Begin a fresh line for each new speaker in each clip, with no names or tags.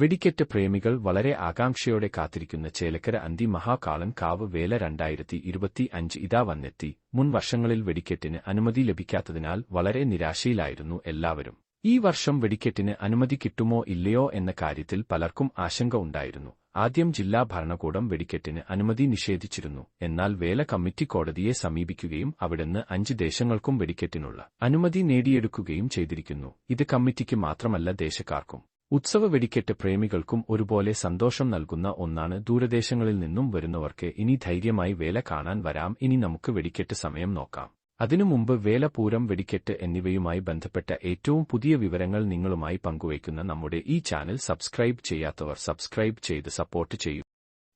വെടിക്കെട്ട് പ്രേമികൾ വളരെ ആകാംക്ഷയോടെ കാത്തിരിക്കുന്ന ചേലക്കര അന്തി മഹാകാളൻ കാവ് വേല രണ്ടായിരത്തി ഇരുപത്തി അഞ്ച് ഇതാ വന്നെത്തി. മുൻ വർഷങ്ങളിൽ വെടിക്കെട്ടിന് അനുമതി ലഭിക്കാത്തതിനാൽ വളരെ നിരാശയിലായിരുന്നു എല്ലാവരും. ഈ വർഷം വെടിക്കെട്ടിന് അനുമതി കിട്ടുമോ ഇല്ലയോ എന്ന കാര്യത്തിൽ പലർക്കും ആശങ്ക ഉണ്ടായിരുന്നു. ആദ്യം ജില്ലാ ഭരണകൂടം വെടിക്കെട്ടിന് അനുമതി നിഷേധിച്ചിരുന്നു. എന്നാൽ വേല കമ്മിറ്റി കോടതിയെ സമീപിക്കുകയും അവിടുന്ന് അഞ്ച് ദേശങ്ങൾക്കും വെടിക്കെട്ടിനുള്ള അനുമതി നേടിയെടുക്കുകയും ചെയ്തിരിക്കുന്നു. ഇത് കമ്മിറ്റിക്ക് മാത്രമല്ല ദേശക്കാർക്കും. ഉത്സവ വെടിക്കെട്ട് പ്രേമികൾക്കും ഒരുപോലെ സന്തോഷം നൽകുന്ന ഒന്നാണ് ദൂരദേശങ്ങളിൽ നിന്നും വരുന്നവർക്ക് ഇനി ധൈര്യമായി വേല കാണാൻ വരാം. ഇനി നമുക്ക് വെടിക്കെട്ട് സമയം നോക്കാം. അതിനു മുമ്പ് വേലപൂരം വെടിക്കെട്ട് എന്നിവയുമായി ബന്ധപ്പെട്ട ഏറ്റവും പുതിയ വിവരങ്ങൾ നിങ്ങളുമായി പങ്കുവയ്ക്കുന്ന നമ്മുടെ ഈ ചാനൽ സബ്സ്ക്രൈബ് ചെയ്യാത്തവർ സബ്സ്ക്രൈബ് ചെയ്ത് സപ്പോർട്ട് ചെയ്യൂ.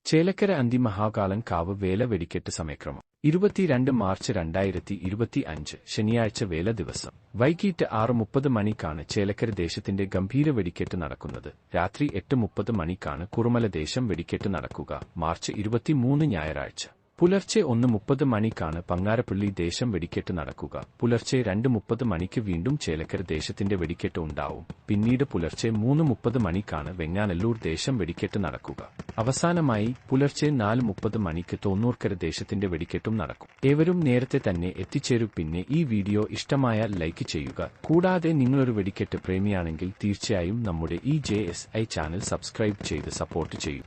ചേലക്കര അന്തിമഹാകാലൻ കാവ് വേല വെടിക്കെട്ട് സമയക്രമം. ഇരുപത്തിരണ്ട് മാർച്ച് രണ്ടായിരത്തി ഇരുപത്തി അഞ്ച് ശനിയാഴ്ച വേല ദിവസം. വൈകിട്ട് ആറ് മുപ്പത് മണിക്കാണ് ചേലക്കര ദേശത്തിന്റെ ഗംഭീര വെടിക്കെട്ട് നടക്കുന്നത്. രാത്രി എട്ട് മുപ്പത് മണിക്കാണ് കുറുമല ദേശം വെടിക്കെട്ട് നടക്കുക. മാർച്ച് ഇരുപത്തിമൂന്ന് ഞായറാഴ്ച. പുലർച്ചെ ഒന്ന് മുപ്പത് മണിക്കാണ് പങ്ങാരപ്പള്ളി ദേശം വെടിക്കെട്ട് നടക്കുക. പുലർച്ചെ രണ്ട് മുപ്പത് മണിക്ക് വീണ്ടും ചേലക്കര ദേശത്തിന്റെ വെടിക്കെട്ട് ഉണ്ടാവും. പിന്നീട് പുലർച്ചെ മൂന്ന് മുപ്പത് മണിക്കാണ് വെങ്ങാനല്ലൂർ ദേശം വെടിക്കെട്ട് നടക്കുക. അവസാനമായി പുലർച്ചെ നാല് മുപ്പത് മണിക്ക് തോന്നൂർക്കര ദേശത്തിന്റെ വെടിക്കെട്ടും നടക്കും. ഏവരും നേരത്തെ തന്നെ എത്തിച്ചേരൂ. പിന്നെ ഈ വീഡിയോ ഇഷ്ടമായാൽ ലൈക്ക് ചെയ്യുക. കൂടാതെ നിങ്ങളൊരു വെടിക്കെട്ട് പ്രേമിയാണെങ്കിൽ തീർച്ചയായും നമ്മുടെ ഈ ജെ ചാനൽ സബ്സ്ക്രൈബ് ചെയ്ത് സപ്പോർട്ട് ചെയ്യൂ.